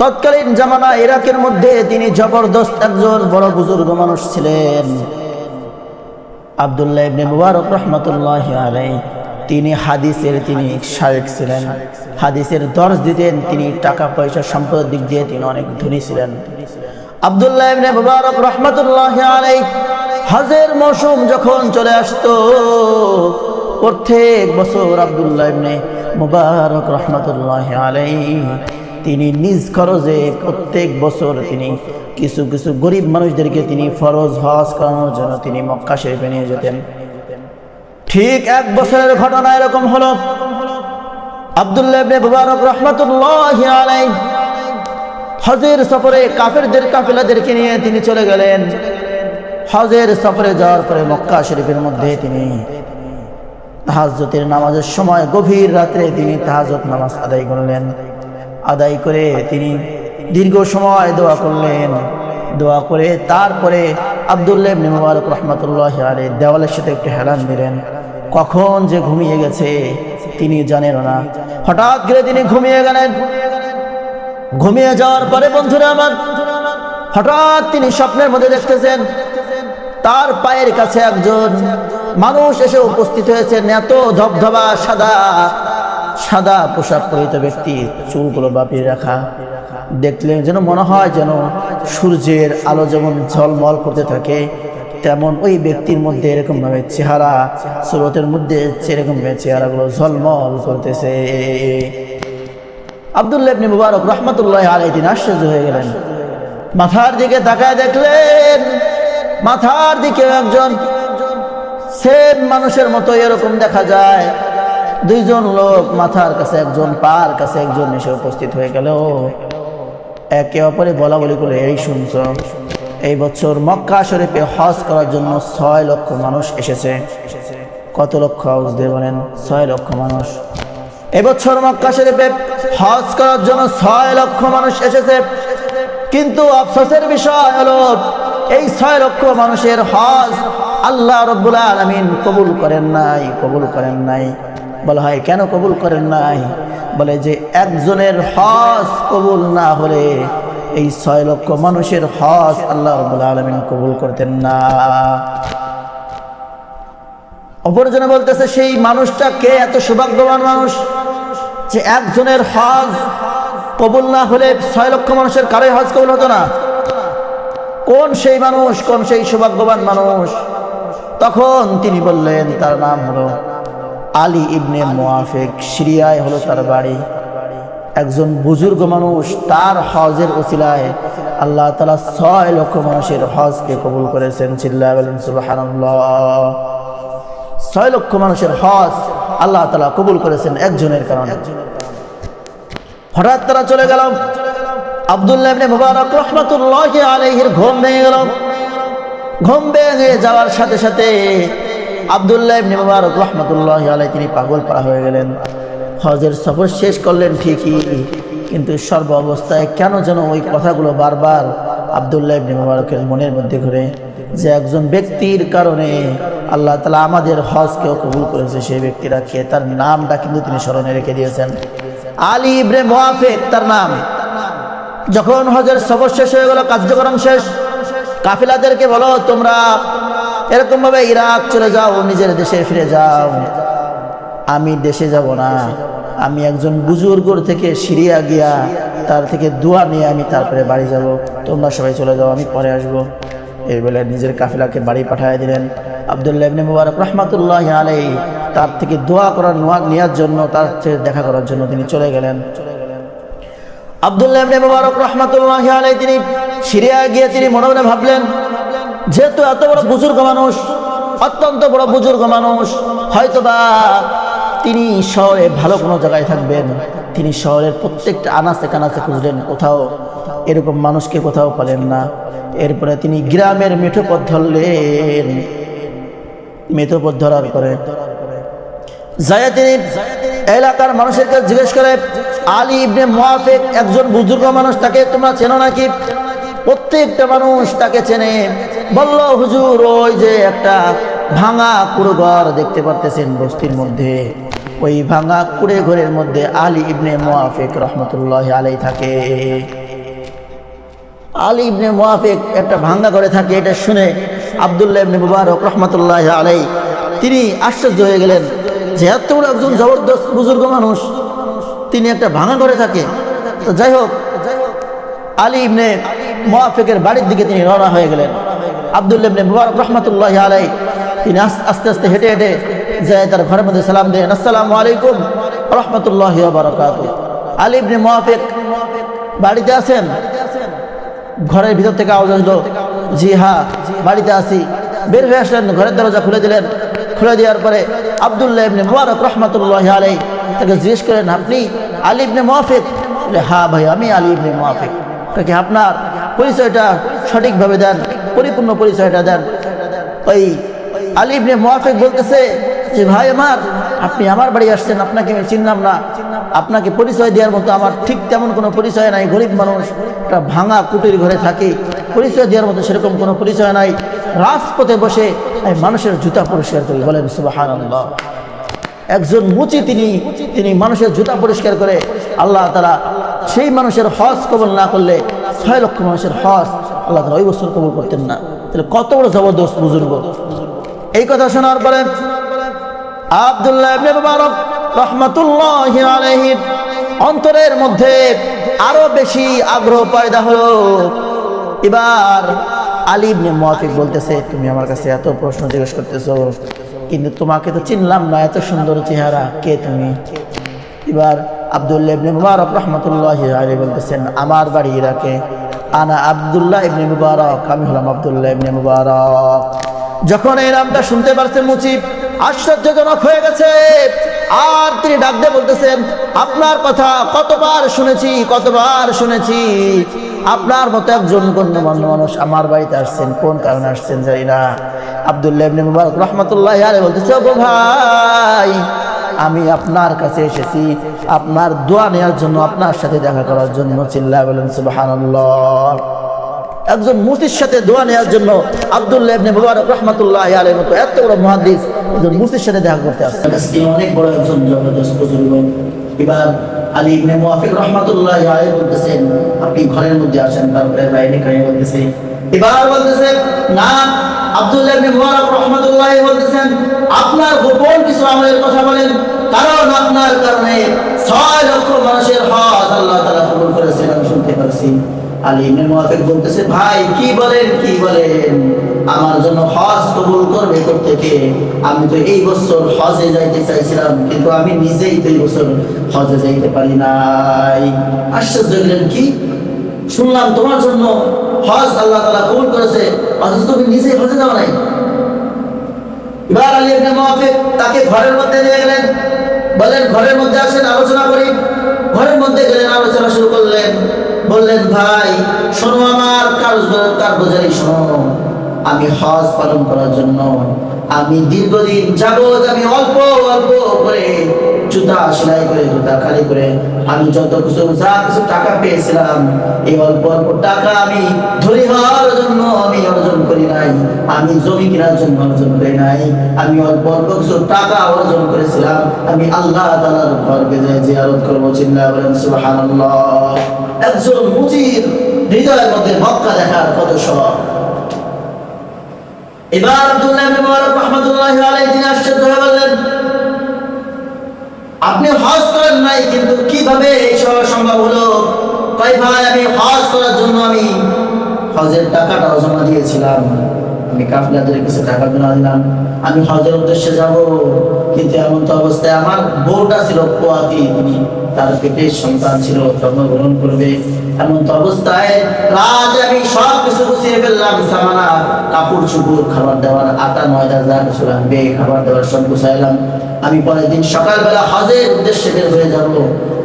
তৎকালীন জামানা ইরাকের মধ্যে তিনি জবরদস্ত একজন বড় বুজুর্গ মানুষ ছিলেন। আব্দুল্লাহ ইবনে মুবারক রহমতুল্লাহ আলাই তিনি হাদিসের তিনি শায়েক ছিলেন। হাদিসের দর্জ দিতেন, তিনি টাকা, পয়সা, সম্পদের দিক দিয়ে তিনি অনেক ধনী ছিলেন। আব্দুল্লাহ ইবনে মুবারক রহমতুল্লাহ আলাই হজের মৌসুম যখন চলে আসতো প্রত্যেক বছর আব্দুল্লাহ ইবনে মুবারক রহমতুল্লাহ আলাই তিনি নিজ খরচে প্রত্যেক বছর তিনি কিছু কিছু গরিব মানুষদেরকে তিনি ফরজ হজ করানোর জন্য তিনি মক্কা শরীফে নিয়ে যেতেন। ঠিক এক বছরের ঘটনা এরকম হলো। আব্দুল্লাহ ইবনে মুবারক রহমতুল্লাহ আলাই হজের সফরে কাফেরদের কাফেলাদেরকে নিয়ে তিনি চলে গেলেন। হজের সফরে যাওয়ার পরে মক্কা শরীফের মধ্যে তিনি তাহাজতের নামাজের সময় গভীর রাত্রে তিনি তাহাজত নামাজ আদায় করলেন। আদায় করে তিনি দীর্ঘ সময় দোয়া করলেন। দোয়া করে তারপরে আবদুল্লাহ ইবনে মুবারক রহমতুল্লাহ আলী দেওয়ালের সাথে একটু হেলান দিলেন। কখন যে ঘুমিয়ে গেছে তিনি জানেন না। হঠাৎ করে তিনি ঘুমিয়ে গেলেন। ঘুমিয়ে যাওয়ার পরে বন্ধুরা আমার, হঠাৎ তিনি স্বপ্নের মধ্যে দেখতেছেন তার পায়ের কাছে একজন মানুষ এসে উপস্থিত হয়েছে। এত ধবধবা, সাদা সাদা পোশাক পরিহিত ব্যক্তি, চুলগুলো বাপিয়ে রাখা। দেখলে যেন মনে হয় যেন সূর্যের আলো যেমন ঝলমল করতে থাকে, তেমন ওই ব্যক্তির মধ্যে এরকম ভাবে চেহারা, স্রোতের মধ্যে সেরকম ভাবে চেহারাগুলো ঝলমল করতেছে। আবদুল্লাহ ইবনে মুবারক রহমতুল্লাহ আলাই তিনি আশ্চর্য হয়ে গেলেন। মাথার দিকে তাকায় দেখলেন মাথার দিকে একজন সেম মানুষের মতো এরকম দেখা যায়। দুইজন লোক মাথার কাছে একজন, পার কাছে একজন এসে উপস্থিত হয়ে গেল। একে অপরে বলা বলি করে, এই শুনছ, এই বছর মক্কা শরীফে হজ করার জন্য ছয় লক্ষ মানুষ এসেছে। কত লক্ষ হাউস দিয়ে বলেন, ছয় লক্ষ মানুষ। এবছর মক্কা শরীফে হজ করার জন্য ছয় লক্ষ মানুষ এসেছে। কিন্তু আফসোসের বিষয় হলো এই ছয় লক্ষ মানুষের হজ আল্লাহ রব্বুল আলমিন কবুল করেন নাই, কবুল করেন নাই। বলা হয়, কেন কবুল করেন নাই? বলে যে, একজনের হজ কবুল না হলে এই ছয় লক্ষ মানুষের হজ আল্লাহ রব্বুল আলমিন কবুল করতেন না। অপরজনে বলতেছে, সেই মানুষটা কে? এত সৌভাগ্যবান মানুষ যে একজনের হজ কবুল না হলে ছয় লক্ষ মানুষের কারোই হজ কবুল হতো না। কোন সেই মানুষ, কোন সেই সৌভাগ্যবান মানুষ? তখন তিনি বললেন, তার নাম হলো আলী ইবনে মোয়াফেক সিরিয়ায় হলো তার বাড়ি। একজন বুজুর্গ মানুষ, তার হজের ওসিলায় আল্লাহ তালা ছয় লক্ষ মানুষের হজকে কবুল করেছেন। চিল্লা বলেন ছয় লক্ষ মানুষের হজ আল্লাহ তালা কবুল করেছেন একজনের কারণে। হঠাৎ তারা চলে গেল। আবদুল্লাহ ঘুম ভেঙে গেল। ঘুম ভেঙে যাওয়ার সাথে সাথে আবদুল্লাহ ইবনে তিনি পাগল পাড়া হয়ে গেলেন। হজের সফর শেষ করলেন ঠিকই, কিন্তু সর্ব অবস্থায় কেন যেন ওই কথাগুলো বারবার আবদুল্লাহ ইবনে মুবারকের মনের মধ্যে ঘুরে। যে একজন ব্যক্তির কারণে আল্লাহ তালা আমাদের হজকেও কবুল করেছে, সেই ব্যক্তিরা কে তার নামটা কিন্তু তিনি স্মরণে রেখে দিয়েছেন। আলী ইবনে মোয়াফেক তার নাম। যখন হজের সফর শেষ হয়ে গেল, কার্যক্রম শেষ, কাফিলাদেরকে বলো, তোমরা এরকম ভাবে ইরাক চলে যাও, নিজের দেশে ফিরে যাও। আমি দেশে যাব না। আমি একজন বুজুর্গর থেকে সিরিয়া গিয়া তার থেকে দোয়া নিয়ে আমি তারপরে বাড়ি যাব। তোমরা সবাই চলে যাও, আমি পরে আসব। এই বলে নিজের কাফিলাকে বাড়ি পাঠিয়ে দিলেন। আবদুল্লাহ ইবনে মুবারক রহমাতুল্লাহ আলাই তার থেকে দোয়া করার নোয়া নেওয়ার জন্য, তার দেখা করার জন্য তিনি চলে গেলেন। আবদুল্লাহ ইবনে মুবারক রহমাতুল্লাহ আলাই তিনি সিরিয়া গিয়ে তিনি মনে মনে ভাবলেন, যেহেতু এত বড় বুজুর্গ মানুষ, অত্যন্ত বড় বুজুর্গ মানুষ, হয়তোবা তিনি শহরে ভালো কোনো জায়গায় থাকবেন। তিনি শহরের প্রত্যেকটা আনাচে কানাচে খুঁজলেন কোথাও, এরকম মানুষকে কোথাও পেলেন না। এরপরে তিনি গ্রামের মেঠো পথ ধরলেন, মেঠো পথ ধরার পরে। যায় তিনি এলাকার মানুষের কাছে জিজ্ঞেস করে, আলী ইবনে মোয়াফেক একজন বুজুর্গ মানুষ, তাকে তোমরা চেনো নাকি? প্রত্যেকটা মানুষ তাকে চেনে। বলল, হুজুর, ওই যে একটা ভাঙা পুরো ঘর দেখতে পারতেছেন বস্তির মধ্যে। ওই ভাঙা কুড়ে ঘরের মধ্যে আলী ইবনে মোয়াফিক রহমতুল্লাহ আলাই থাকে। আলী ইবনে মোয়াফিক একটা ভাঙ্গা ঘরে থাকে, এটা শুনে আবদুল্লাহ ইবনে মুবারক রহমতুল্লাহ আলাই তিনি আশ্চর্য হয়ে গেলেন। যে একজন জবরদস্ত বুজুর্গ মানুষ, তিনি একটা ভাঙা করে থাকে। তো যাই হোক, আলী ইবনে মোয়াফিকের বাড়ির দিকে তিনি রওনা হয়ে গেলেন। আবদুল্লাহ ইবনে মুবারক রহমতুল্লাহ আলাই তিনি আস- আস্তে আস্তে হেঁটে হেঁটে যায় তার ঘরের মধ্যে সালাম দেন আসসালামু আলাইকুম রহমতুল্লাহ বারকাত আলী ইবনে মোয়াফিক বাড়িতে আছেন। ঘরের ভিতর থেকে আওয়াজ আসলো, জি হ্যাঁ বাড়িতে আসি বের হয়ে আসলেন, ঘরের দরজা খুলে দিলেন। খুলে দেওয়ার পরে আবদুল্লাহ ইবনে মুবারক রহমতুল্লাহ আলাই তাকে জিজ্ঞেস করেন, আপনি আলী ইবনে মুয়াফিক হ্যাঁ ভাই, আমি আলী ইবনে মুয়াফিক তাকে আপনার পরিচয়টা সঠিকভাবে দেন, পরিপূর্ণ পরিচয়টা দেন। ওই আলী ইবনে মুয়াফিক বলতেছে যে, ভাই আমার আপনি আমার বাড়ি আসছেন, আপনাকে আমি চিনলাম না। আপনাকে পরিচয় দেওয়ার মতো আমার ঠিক তেমন কোনো পরিচয় নাই। গরিব মানুষ, একটা ভাঙা কুটির ঘরে থাকি। পরিচয় দেওয়ার মতো সেরকম কোনো পরিচয় নাই। রাজপথে বসে আমি মানুষের জুতা পরিষ্কার করি, বলেন সুবাহান একজন মুচি তিনি তিনি মানুষের জুতা পরিষ্কার করে আল্লাহ তারা সেই মানুষের হজ কবল না করলে ছয় লক্ষ মানুষের হজ আল্লাহ তালা ওই বছর কবল করতেন না। তাহলে কত বড় জবরদস্ত বুজুর্গ। এই কথা শোনার পরে আব্দুল্লাহ ইবনে মুবারক রহমাতুল্লাহি অন্তরের মধ্যে আরও বেশি আগ্রহ পয়দা হলো। এবার আলী ইবনে বলতেছে, তুমি আমার কাছে এত প্রশ্ন জিজ্ঞেস করতেছো, কিন্তু তোমাকে তো চিনলাম না, এত সুন্দর চেহারা, কে তুমি? এবার আব্দুল্লাহ ইবনে মুবারক রহমতুল্লাহ বলতেছেন, আমার বাড়ি ইরাকে। আনা আব্দুল্লাহ ইবনে মুবারক, আমি হলাম আব্দুল্লাহ ইবনে মুবারক। যখন এই নামটা শুনতে পারছে মুচিব আশ্চর্যজনক হয়ে গেছে। আর তিনি ডাক দিয়ে বলতেছেন, আপনার কথা কতবার শুনেছি কতবার শুনেছি। আপনার মতো একজন গণ্যমান্য মানুষ আমার বাড়িতে আসছেন। কোন কারণে আসছেন জানি না। আবদুল্লাহ মুবারক রহমতুল্লাহ আরে বলতেছে ভাই, আমি আপনার কাছে এসেছি। আপনার দোয়া নেওয়ার জন্য, আপনার সাথে দেখা করার জন্য। চিল্লা বলেন, সুবহানাল্লাহ। একজন মুসির সাথে দোয়া নেওয়ার জন্য আব্দুল্লাহ ইবনে মুবারক রাহমাতুল্লাহ আলাইহির মতো এত বড় মুহাদ্দিস একজন মুসির সাথে দেখা করতে আজকে অনেক বড় একজন এবার আলী ইবনে রাহমাতুল্লাহ আলাইহি বলতেছেন, আপনি ঘরের মধ্যে আসেন, তারপরে বাইরে এবার না, আব্দুল্লাহ ইবনে মুবারক বলতেছেন, আপনার গোপন কিছু আমলের কথা বলেন, কারণ আপনার কারণে ছয় লক্ষ মানুষের হজ আল্লাহ তাআলা কবুল করেছেন, আমি শুনতে পারছি। আলী ইবনে বলতেছে, ভাই, কি বলেন কি বলেন? আমার জন্য হজ কবুল করবে থেকে আমি তো এই বছর হজে যাইতে চাইছিলাম, কিন্তু আমি নিজেই তো এই বছর হজে যাইতে পারি নাই। আশ্চর্য হলেন কি? শুনলাম, তোমার জন্য হজ আল্লাহ তাআলা কবুল করেছে, অথচ তুমি নিজেই হজে যাও নাই? এবার আলী ইবনে তাকে ঘরের মধ্যে নিয়ে গেলেন। বলেন, ঘরের মধ্যে আসেন, আলোচনা করি। ঘরের মধ্যে গেলেন, আলোচনা শুরু করলেন। বললেন, ভাই, শোনো আমার কাগজ কাগজারি শোনো। আমি হজ পালন করার জন্য আমি দীর্ঘদিন যাবৎ আমি অল্প অল্প করে জুতা সেলাই করে, জুতা খালি করে আমি যত কিছু, যা কিছু টাকা পেয়েছিলাম, এই অল্প অল্প টাকা আমি ধরে হওয়ার জন্য আমি অর্জন করি নাই। আমি জমি কেনার জন্য অর্জন করি নাই। আমি অল্প অল্প কিছু টাকা অর্জন করেছিলাম। আমি আল্লাহ তাআলার ঘর বেজে জিয়ারত করব, চিল্লা বলেন, সুবহানাল্লাহ। একজন মুচির হৃদয়ের মধ্যে মক্কা দেখার কত শখ। এবার আব্দুল্লাহ মুবারক রাহমাতুল্লাহি আলাইহি তিনি আশ্চর্য হয়ে বললেন, আপনি হজ করেন নাই, কিন্তু কীভাবে এই সব সম্ভব হলো? কয় ভাই, আমি হজ করার জন্য আমি হজের টাকাটাও জমা দিয়েছিলাম। আমি কাফিলাদের কিছু টাকা জমা দিলাম। আমি হজের উদ্দেশ্যে যাব, কিন্তু এমন তো অবস্থায় আমার বউটা ছিল পোয়াতি তিনি তার পেটের সন্তান ছিল, জন্মগ্রহণ করবে, এমন অবস্থায় রাত আমি সব কিছু গুছিয়ে ফেললাম সামানা কাপড় চুপুর খাবার আটা, ময়দা, যা কিছু লাগবে, খাবার সব গুছাইলাম। আমি পরের দিন সকালবেলা হজের উদ্দেশ্যে বের হয়ে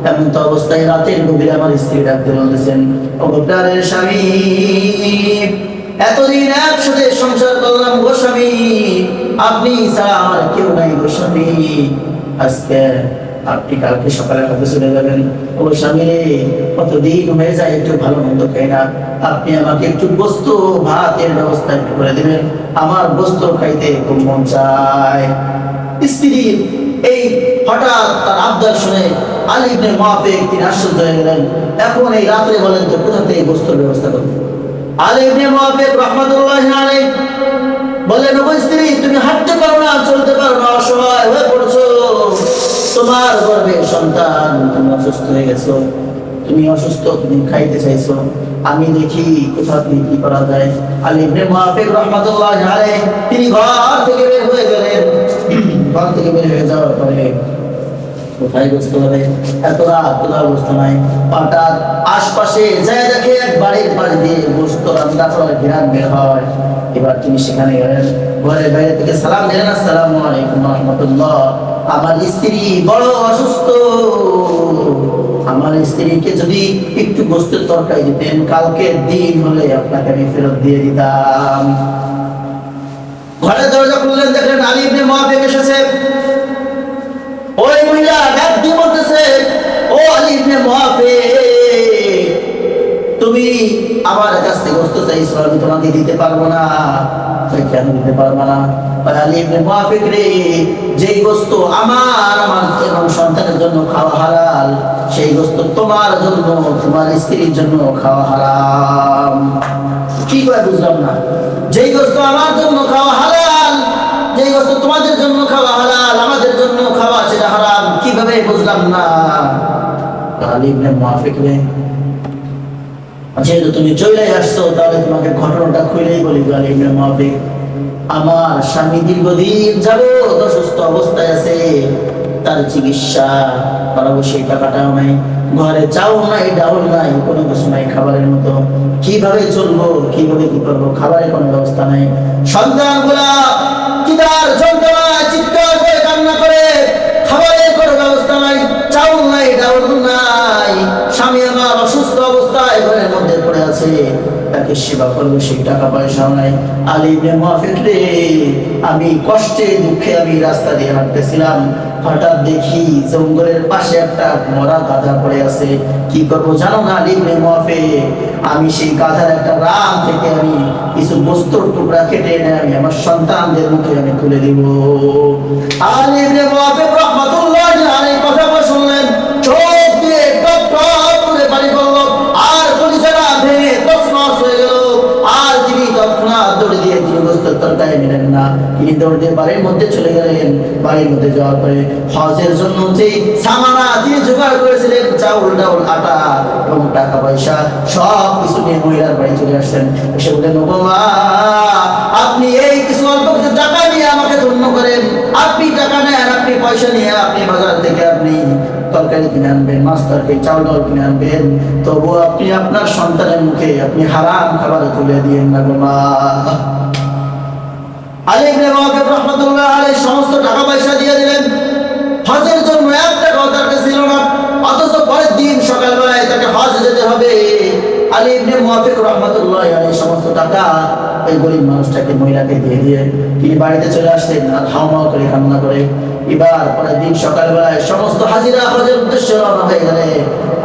এমন তো অবস্থায় রাতের গভীরে আমার স্ত্রী ডাকতে বলতেছেন স্বামী, এতদিন একসাথে সংসার করলাম গো স্বামী, আপনি আমার কেউ নাই গোস্বামী আজকে আপনি কালকে সকালে হয়তো চলে যাবেন। ও স্বামী রে কতদিন হয়ে যায় একটু ভালো মন্দ খাই না। আপনি আমাকে একটু বস্তু ভাতের ব্যবস্থা একটু করে দিবেন। আমার বস্তু খাইতে খুব মন চায়। স্ত্রীর এই হঠাৎ তার আবদার শুনে আলী ইবনে মুআফিক তিনি আশ্চর্য হয়ে গেলেন। এখন এই রাত্রে বলেন তো, কোথা থেকে গোস্তের ব্যবস্থা করবে? আলী ইবনে মুআফিক রাহমাতুল্লাহি আলাইহি স্ত্রী, তুমি হাঁটতে পারো না, চলতে পারো না অসহায় হয়ে পড়ছো। তোমার গর্বে সন্তান, তুমি অসুস্থ হয়ে গেছো, তুমি অসুস্থ, তুমি খাইতে চাইছো, আমি দেখি কোথাও থেকে কি করা যায়। আলী ইবনে মুআফিক রাহমাতুল্লাহি তিনি ঘর থেকে বের হয়ে গেলেন। ঘর থেকে বের হয়ে যাওয়ার পরে আমার স্ত্রী বড় অসুস্থ। আমার স্ত্রীকে যদি একটু গোস্তের তরকারি দিতেন কালকে দিন হলে আপনাকে আমি ফেরত দিয়ে দিতাম। ঘরে দরজা খুললেন, দেখলেন আলী ইবনে মুআফিক এসেছে। ওই মহিলা দিয়ে বলতেছে, ও ইবনে মুআফিক, তুমি আমার কাছ থেকে বস্তু চাইছো, আমি তোমাকে দিতে পারব না। কেন দিতে পারব না? ইবনে রে, যেই বস্তু আমার আমার এবং সন্তানের জন্য খাওয়া হালাল সেই বস্তু তোমার জন্য, তোমার স্ত্রীর জন্য খাওয়া হারাম। কি করে বুঝলাম না? যেই বস্তু আমার জন্য খাওয়া হালাল যেই বস্তু তোমাদের জন্য খাওয়া হালাল, আমাদের জন্য খাওয়া সেটা হারাম। কীভাবে বুঝলাম না? যেহেতু তুমি আসছো, তাহলে তোমাকে ঘটনাটা খুলেই বলি আমার স্বামী দীর্ঘদিন অসুস্থ অবস্থায় আছে, তার চিকিৎসা টাকাটাও নাই, ঘরে চাও নাই, ডাউল নাই, কোনো কিছু নাই খাবারের মতো। কীভাবে চলবো, কীভাবে কি করব, খাবারের কোনো ব্যবস্থা নাই। সন্তানগুলা কিদার যন্ত্রণায় চিৎকার করে কান্না করে খাবারের কোনো ব্যবস্থা নাই আমি কষ্টে দুঃখে আমি রাস্তা দিয়ে হাঁটতেছিলাম। হঠাৎ দেখি জঙ্গলের পাশে একটা মরা গাধা পড়ে আছে। কি করব জানো না আলী মুআফিক? আমি সেই গাধার একটা রাম থেকে আমি কিছু বস্তুর টুকরা কেটে এনে আমি আমার সন্তানদের মুখে আমি তুলে দিব। আলী তরকারি না। তিনি দিয়ে বাড়ির মধ্যে চলে গেলেন। বাড়ির মধ্যে যাওয়ার পরে হজের জন্য সামানা তিনি জোগাড় করেছিলেন, চাউল, ডাউল, আটা এবং টাকা পয়সা, সব কিছু নিয়ে মহিলার বাড়ি চলে আসছেন। এসে বললেন "ও আপনি এই কিছু অল্প কিছু টাকা নিয়ে আমাকে ধন্য করেন। আপনি টাকা নেন, আপনি পয়সা নিয়ে আপনি বাজার থেকে আপনি তরকারি কিনে আনবেন, মাছ তরকারি, চাউল ডাল কিনে আনবেন। তবু আপনি আপনার সন্তানের মুখে আপনি হারাম খাবার তুলে দিয়েন না গো মা। আলী ইবনে ওয়াকিব রাহমাতুল্লাহ সমস্ত টাকা পয়সা দিয়ে দিলেন। হজের জন্য এক টাকাও ছিল না। অথচ পরের দিন সকালবেলায় তাকে হজ যেতে হবে। আলী ইবনে মুআফিক রাহমাতুল্লাহ আলাইহি সমস্ত টাকা ওই গরিব মানুষটাকে, মহিলাকে দিয়ে দিয়ে তিনি বাড়িতে চলে আসলেন আর হাওমাও করে কান্না করে। এবার পরের দিন সকালবেলায় সমস্ত হাজিরা হজের উদ্দেশ্যে হয়ে গেলে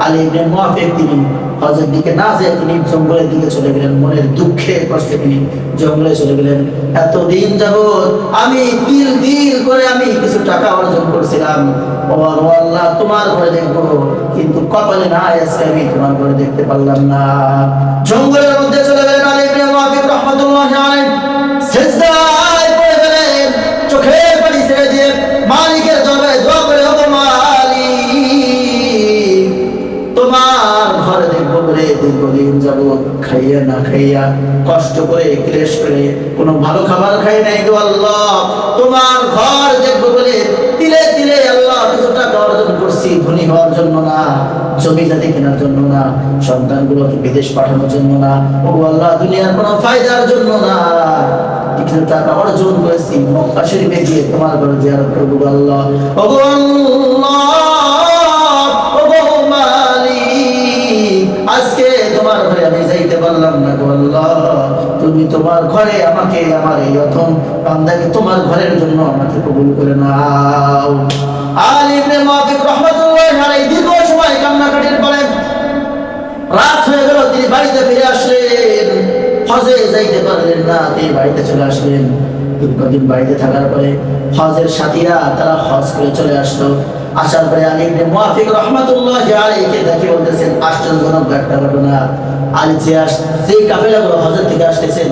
আলী ইবনে মুআফিক তিনি হজের দিকে না যেয়ে তিনি জঙ্গলের দিকে চলে গেলেন, মনের দুঃখে কষ্টে তিনি জঙ্গলে চলে গেলেন। এতদিন যাবৎ আমি তিল তিল করে আমি কিছু টাকা অর্জন করছিলাম। আল্লাহ, তোমার ঘরে দেখব। কিন্তু কপালে না আজকে আমি, তোমার ঘরে দেখতে পারলাম না। জঙ্গলের মধ্যে চলে গেলেন খাইয়া না খাইয়া, কষ্ট করে, ক্লেশ করে ভালো খাবার খাই নাই আল্লাহ। তোমার ঘর দেখব বলে তিলে তিলে আল্লাহ অর্জন করছি, ধনী হওয়ার জন্য না, জমি জাতি কেনার জন্য না বিদেশ পাঠানোর জন্য না। ও আল্লাহ, দুনিয়ার কোনো ফায়দার জন্য না। কিছু টাকা অর্জন করেছি তোমার ঘরে জিয়ারত করব আল্লাহ। আল্লাহ পারলাম না গো আল্লাহ, তুমি তোমার ঘরে আমাকে, আমার এই প্রথম বান্দাকে তোমার ঘরের জন্য আমাকে কবুল করে নাও। আলী ইবনে মুআফিক রাহমাতুল্লাহি আলাইহি দীর্ঘ সময় পরে রাত হয়ে গেল, তিনি বাড়িতে ফিরে আসলেন। হজে যাইতে পারলেন না, তিনি বাড়িতে চলে আসলেন। দীর্ঘদিন বাড়িতে থাকার পরে হজের সাথীরা তারা হজ করে চলে আসলো। আসার পরে আলী মুয়াফিক রাহমাতুল্লাহি আলাইহি দেখে বলতেছেন, আশ্চর্যজনক একটা ঘটনা। আলী যে আস সেই কাফেলাগুলো হজের থেকে আসতেছেন,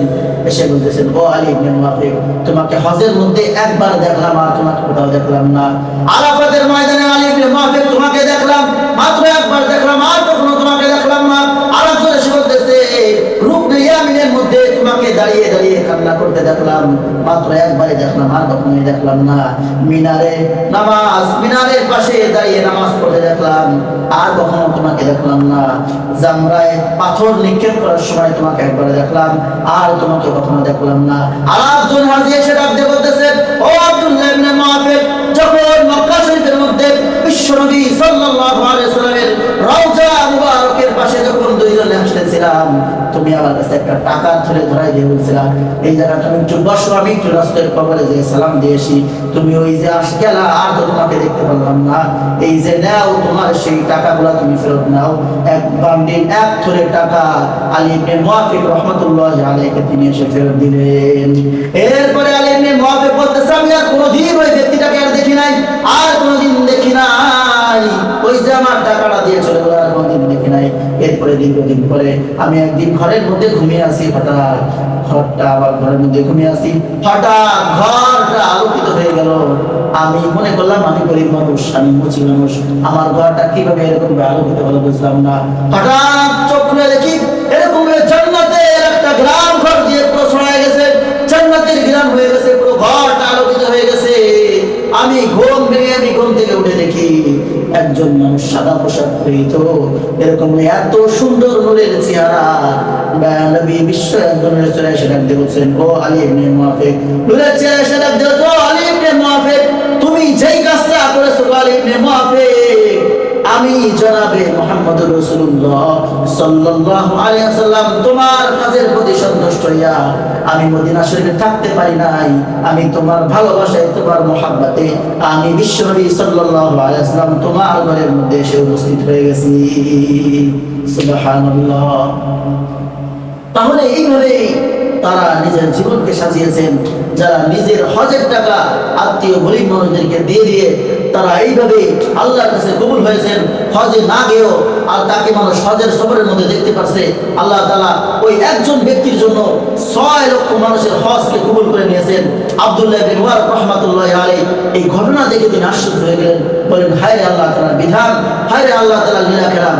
এসে বলতেছেন, ও আলী ইবনে মুয়াফিক তোমাকে হজের মধ্যে একবার দেখলাম আর তোমাকে কোথাও দেখলাম না। আরাফাতের ময়দানে আলী ইবনে মুয়াফিক তোমাকে দেখলাম, মাত্র একবার দেখলাম আর কখনো তোমাকে দেখলাম না আর একজন এসে বলতেছে রুকনে ইয়ামিনের মধ্যে তোমাকে দাঁড়িয়ে দাঁড়িয়ে কান্না করতে দেখলাম, মাত্র একবারে দেখলাম, আর কখনোই দেখলাম না। মিনারে নামাজ, মিনারের পাশে দাঁড়িয়ে নামাজ পড়তে দেখলাম, আর কখনো তোমাকে দেখলাম না। জামরায় পাথর নিক্ষেপ করার সময় তোমাকে একবারে দেখলাম, আর তোমাকে কখনো দেখলাম না। আর একজন হাজি এসে ডাক দিয়ে বলতেছে, ও আব্দুল্লাহ ইবনে মুআফিক যখন মক্কা শরীফের মধ্যে বিশ্বনবী সাল্লাল্লাহু আলাইহি সাল্লামের রওজা যখন আসতেছিলাম তুমি আমার কাছে একটা টাকা ধরে ধরাই দিয়ে বলছিলাম, এই জায়গাটা আমি একটু বসো আমি একটু রাস্তার কবরে যে সালাম দিয়েছি, তুমি ওই যে আস গেলা আর তো তোমাকে দেখতে পারলাম না। এই যে নাও তোমার সেই টাকাগুলো তুমি ফেরত নাও। এক বান্ডিল, এক থরে টাকা আলী ইবনে মুআফিক রাহমাতুল্লাহি আলাইহি তিনি এসে ফেরত দিলেন। এরপরে আলী ইবনে মুআফিক বলতেছে, আমি আর কোনোদিন ওই ব্যক্তিটাকে আর দেখি নাই, আর কোনোদিন দেখি নাই। ওই যে আমার টাকাটা দিয়ে চলে নাই এরপরে দীর্ঘদিন পরে আমি একদিন ঘরের মধ্যে ঘুমিয়ে আসি, হঠাৎ ঘরটা আবার ঘরের মধ্যে ঘুমিয়ে আসি। হঠাৎ ঘরটা আলোকিত হয়ে গেল। আমি মনে করলাম, আমি গরিব মানুষ, আমি মুচি মানুষ। আমার ঘরটা কীভাবে এরকম আলোকিত হলো বুঝলাম না। হঠাৎ চোখ খুলে দেখি, এরকম জান্নাতের একটা গ্রাম ঘর দিয়ে পুরো ছড়ায় গেছে। জান্নাতের গ্রাম হয়ে গেছে, পুরো ঘরটা আলোকিত হয়ে গেছে আমি ঘুম ভেঙে আমি ঘুম থেকে উঠে দেখি একজন মানুষ সাদা পোশাক পরিহিত। এরকম এত সুন্দর নূরের চেহারা। নবী বিশ্ব একজন চেহারা এসে ডাক বলছেন, ও আলী ইবনে মুআফিক, নূরের চেহারা এসে ডাক দিয়েছেন ও আলী ইবনে মুআফিক, তুমি যেই কাজটা করেছ আলী ইবনে আমি জনাবে মোহাম্মদ তোমার ভালোবাসায়, তোমার মোহাব্বতে আমি বিশ্বনবী আলাইহি তোমার ঘরের মধ্যে এসে উপস্থিত হয়ে গেছি। তাহলে এইভাবে তারা নিজের জীবনকে সাজিয়েছেন। যারা নিজের হজের টাকা আত্মীয় গরিব মানুষদেরকে দিয়ে দিয়ে তারা এইভাবে আল্লাহর কাছে কবুল হয়েছেন। হজে না গিয়েও আর তাকে মানুষ হজের সফরের মধ্যে দেখতে পারছে। আল্লাহ তালা ওই একজন ব্যক্তির জন্য ছয় লক্ষ মানুষের হজকে কবুল করে নিয়েছেন। আব্দুল্লাহ বিন রহমাতুল্লাহ আলী এই ঘটনা দেখে তিনি আশ্চর্য হয়ে গেলেন। বলেন হায় আল্লাহ তালার বিধান হায় আল্লাহ তালা লীলা খেলা